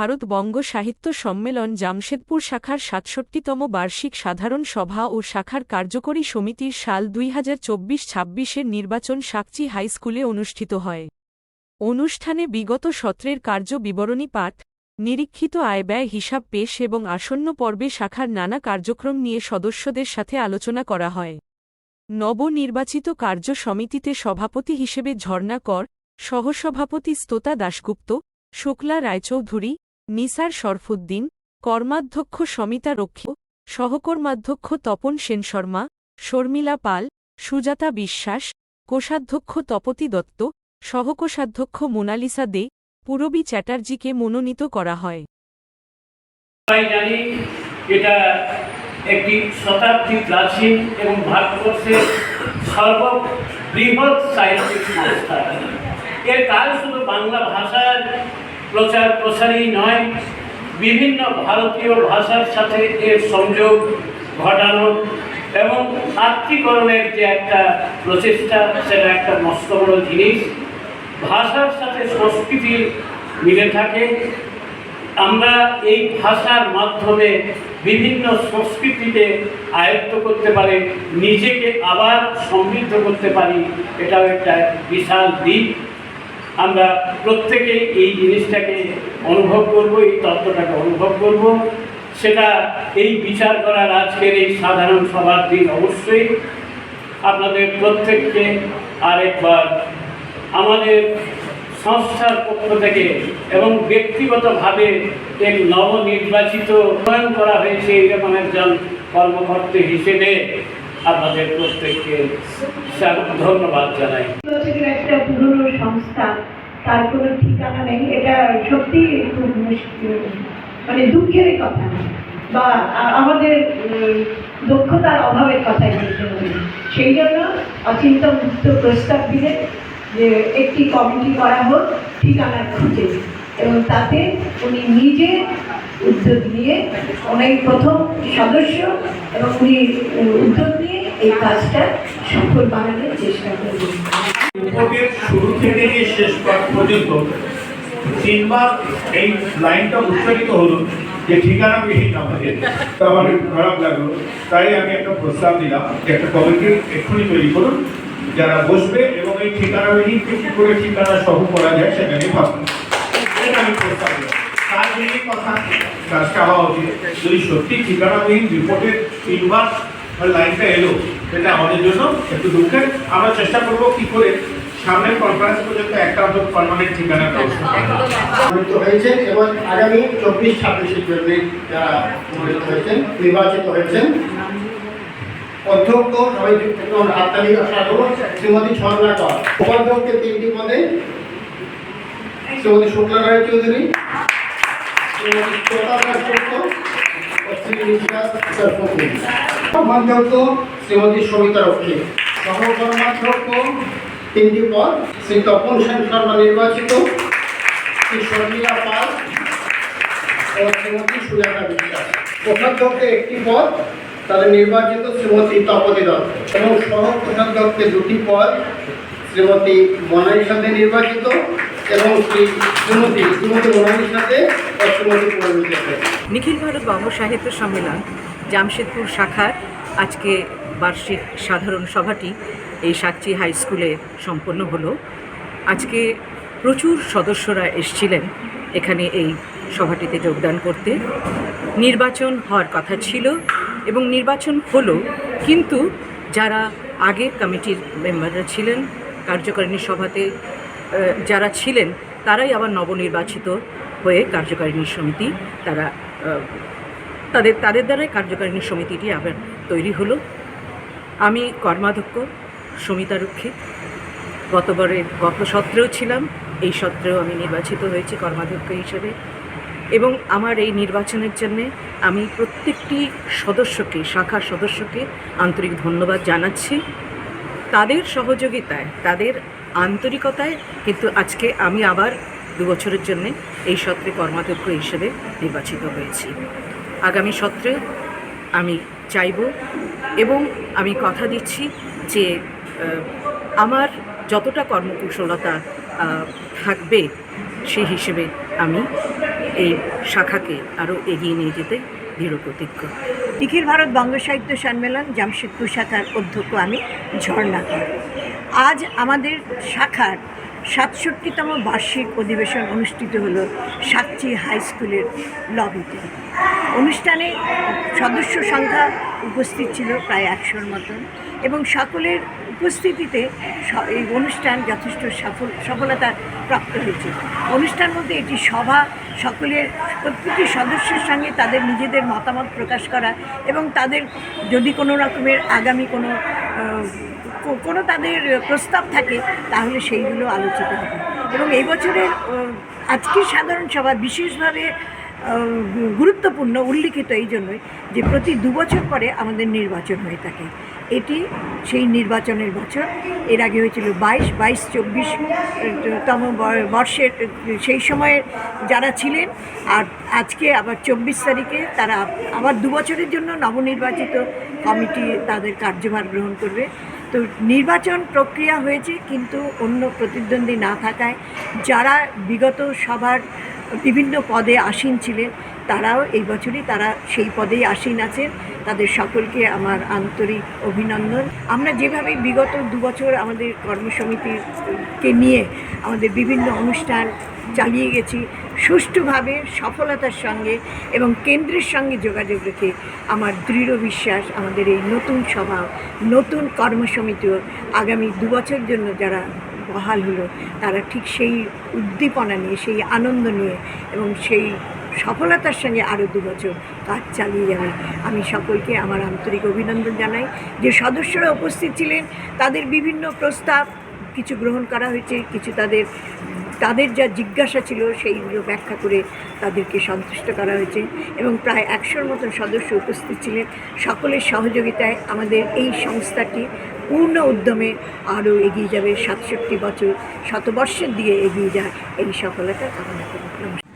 ভারত বঙ্গ সাহিত্য সম্মেলন জামশেদপুর শাখার সাতষট্টিতম বার্ষিক সাধারণ সভা ও শাখার কার্যকরী সমিতির সাল দুই হাজার চব্বিশ ছাব্বিশের নির্বাচন সাকচি হাইস্কুলে অনুষ্ঠিত হয়। অনুষ্ঠানে বিগত সত্রের কার্য বিবরণী পাঠ, নিরীক্ষিত আয় ব্যয় হিসাব পেশ এবং আসন্ন পর্বে শাখার নানা কার্যক্রম নিয়ে সদস্যদের সাথে আলোচনা করা হয়। নবনির্বাচিত কার্য সমিতিতে সভাপতি হিসেবে ঝর্ণা কর সহসভাপতি স্তোতা দাশগুপ্ত, শুক্লা রায়চৌধুরী নিসার শরফুদ্দিন, কর্মাধ্যক্ষ সমিতা রক্ষী, সহকর্মাধ্যক্ষ তপন সেন শর্মা, শর্মিলা পাল, সুজাতা বিশ্বাস, কোষাধ্যক্ষ তপতি দত্ত, সহকোষাধ্যক্ষ মোনালিসা দে, পুরবী চ্যাটার্জিকে মনোনীত করা হয়। জানি এটা একটি শতাব্দী প্রাচীন এবং ভারতবর্ষের সর্ববৃহৎ সাহিত্যিক সংস্থা। এর কাজ শুধু বাংলা ভাষার প্রচার প্রসারই নয়, বিভিন্ন ভারতীয় ভাষার সাথে এর সংযোগ ঘটানো এবং আত্মীকরণের যে একটা প্রচেষ্টা, সেটা একটা মস্ত বড় জিনিস। ভাষার সাথে সংস্কৃতি মিলে থাকে। আমরা এই ভাষার মাধ্যমে বিভিন্ন সংস্কৃতিতে আয়ত্ত করতে পারি, নিজেকে আবার সমৃদ্ধ করতে পারি, এটাও একটা বিশাল দিক। আমরা প্রত্যেকেই এই জিনিসটাকে অনুভব করব, এই তত্ত্বটাকে অনুভব করব। সেটা এই বিচার করার আজকের এই সাধারণ সভার দিন অবশ্যই। আপনাদের প্রত্যেককে আরেকবার আমাদের সংস্থার পক্ষ থেকে এবং ব্যক্তিগতভাবে এক নবনির্বাচিত প্রণয়ন করা হয়েছে, এরকম একজন কর্মকর্তা হিসেবে। আপনাদের প্রত্যেককে ধন্যবাদ জানাই। বছরের একটা পুরনো সংস্থা, তার কোনো ঠিকানা নেই, এটা সত্যি খুব মুশকিল। মানে দুঃখের কথা বা আমাদের দক্ষতার অভাবের কথাই সেই জন্য অচিন্ত মুক্ত প্রস্তাব দিলেন যে একটি কমিটি করা হোক, ঠিকানা খুঁজে। এবং তাতে উনি নিজে উদ্যোগ নিয়ে অনেক প্রথম সদস্য এবং উনি উদ্যোগ নিয়ে এই কাজটা সফল বানানোর চেষ্টা করবেন। শুরু থেকে নিয়ে শেষ পর্যন্ত তিনবার এই লাইনটা উচ্চারিত হলো যে ঠিকানাবিহীন আমাদের। তো আমার একটু খারাপ লাগল, তাই আমি একটা প্রস্তাব দিলাম যে একটা কমিটি এক্ষুনি তৈরি করুন, যারা বসবে এবং এই ঠিকানাবিহীনকে কি করে ঠিকানা সহ করা যায় সেটা নিয়ে ভাবুন। আমরা চেষ্টা করব কি করে সামনের কনফারেন্স পর্যন্ত একটা পার্মানেন্ট যায়। মনোনীত এবং আগামী চব্বিশ ছাব্বিশের জন্য নির্বাচিত হয়েছেন, অধ্যক্ষ সবাই হাততালি আশা করব, শ্রীমতী ঝর্ণা কর উপাধ্যক্ষের তিনটি পদে শ্রীমতী শুক্লা রায় চৌধুরী, শ্রীমতী শ্রোতা কর্মাধ্যক্ষ শ্রীমতী সবিতা রক্ষী। সহকর্মাধ্যক্ষ তিনটি পদ। শ্রী তপন সেন শর্মা নির্বাচিত, শ্রী শর্মিলা পাল ও শ্রীমতী সুজাতা বিশ্বাস। কোষাধ্যক্ষে একটি পদ, তাদের নির্বাচিত শ্রীমতী তপতি দত্ত। এবং সহ কোষাধ্যক্ষে দুটি পদ, শ্রীমতী মনালির সাথে নির্বাচিত নিখিল ভারত বঙ্গ সাহিত্য সম্মেলন, জামশেদপুর শাখার আজকে বার্ষিক সাধারণ সভাটি এই সাকচি হাই স্কুলে সম্পন্ন হলো। আজকে প্রচুর সদস্যরা এসছিলেন এখানে এই সভাটিতে যোগদান করতে। নির্বাচন হওয়ার কথা ছিল এবং নির্বাচন হলো, কিন্তু যারা আগের কমিটির মেম্বাররা ছিলেন, কার্যকারিণী সভাতে যারা ছিলেন, তারাই আবার নবনির্বাচিত হয়ে কার্যকারিণী সমিতি, তারা তাদের তাদের দ্বারাই কার্যকারিণী সমিতিটি আবার তৈরি হলো। আমি কর্মাধ্যক্ষ সমিতা রক্ষী গতবারে গত সত্রেও ছিলাম, এই সত্রেও আমি নির্বাচিত হয়েছি কর্মাধ্যক্ষ হিসেবে। এবং আমার এই নির্বাচনের জন্যে আমি প্রত্যেকটি সদস্যকে, শাখার সদস্যকে আন্তরিক ধন্যবাদ জানাচ্ছি। তাদের সহযোগিতায়, তাদের আন্তরিকতায়, কিন্তু আজকে আমি আবার দু বছরের জন্য এই সত্রে কর্মাধ্যক্ষ হিসেবে নির্বাচিত হয়েছি। আগামী সত্রে আমি চাইব এবং আমি কথা দিচ্ছি যে আমার যতটা কর্মকুশলতা থাকবে সেই হিসেবে আমি এই শাখাকে আরও এগিয়ে নিয়ে যেতে দৃঢ় প্রতিজ্ঞ নিখিল ভারত বঙ্গ সাহিত্য সম্মেলন জামশেদপুর শাখার অধ্যক্ষ আমি ঝর্ণা। আজ আমাদের শাখার সাতষট্টিতম বার্ষিক অধিবেশন অনুষ্ঠিত হল সাতচি হাই স্কুলের লবিতে অনুষ্ঠানে সদস্য সংখ্যা উপস্থিত ছিল প্রায় একশোর মতন এবং সকলের উপস্থিতিতে এই অনুষ্ঠান যথেষ্ট সফল সফলতা প্রাপ্ত হয়েছে। অনুষ্ঠান বলতে এটি সভা, সকলের প্রত্যেকটি সদস্যের সঙ্গে তাদের নিজেদের মতামত প্রকাশ করা এবং তাদের যদি কোনো রকমের আগামী কোনো কোনো তাদের প্রস্তাব থাকে, তাহলে সেইগুলো আলোচিত হবে। এবং এই বছরের আজকের সাধারণ সভা বিশেষভাবে গুরুত্বপূর্ণ, উল্লিখিত এই জন্যই যে প্রতি দু বছর পরে আমাদের নির্বাচন হয়ে থাকে। এটি সেই নির্বাচনের বছর। এর আগে হয়েছিল বাইশ বাইশ, চব্বিশ, তম বর্ষের সেই সময়ে যারা ছিলেন, আর আজকে আবার চব্বিশ তারিখে তারা আবার দু বছরের জন্য নবনির্বাচিত কমিটি তাদের কার্যভার গ্রহণ করবে। তো নির্বাচন প্রক্রিয়া হয়েছে কিন্তু অন্য প্রতিদ্বন্দ্বী না থাকায় যারা বিগত সভার বিভিন্ন পদে আসীন ছিলেন, তারাও এই বছরই তারা সেই পদেই আসীন আছেন। তাদের সকলকে আমার আন্তরিক অভিনন্দন। আমরা যেভাবে বিগত দু বছর আমাদের কর্মসমিতিকে নিয়ে আমাদের বিভিন্ন অনুষ্ঠান চালিয়ে গেছি সুষ্ঠুভাবে, সফলতার সঙ্গে এবং কেন্দ্রের সঙ্গে যোগাযোগ রেখে আমার দৃঢ় বিশ্বাস, আমাদের এই নতুন সভা, নতুন কর্মসমিতিও আগামী দু বছর জন্য যারা বহাল হলো, তারা ঠিক সেই উদ্দীপনা নিয়ে, সেই আনন্দ নিয়ে এবং সেই সফলতার সঙ্গে আরও দু বছর কাজ চালিয়ে যাবে। আমি সকলকে আমার আন্তরিক অভিনন্দন জানাই। যে সদস্যরা উপস্থিত ছিলেন, তাদের বিভিন্ন প্রস্তাব, কিছু গ্রহণ করা হয়েছে, কিছু তাদের তাদের যা জিজ্ঞাসা ছিল সেইগুলো ব্যাখ্যা করে তাদেরকে সন্তুষ্ট করা হয়েছে এবং প্রায় একশোর মতন সদস্য উপস্থিত ছিলেন। সকলের সহযোগিতায় আমাদের এই সংস্থাটি পূর্ণ উদ্যমে আরও এগিয়ে যাবে। সাতষট্টি বছর শতবর্ষের দিয়ে এগিয়ে যায়। এই সফলতা কামনা করি। নমস্কার।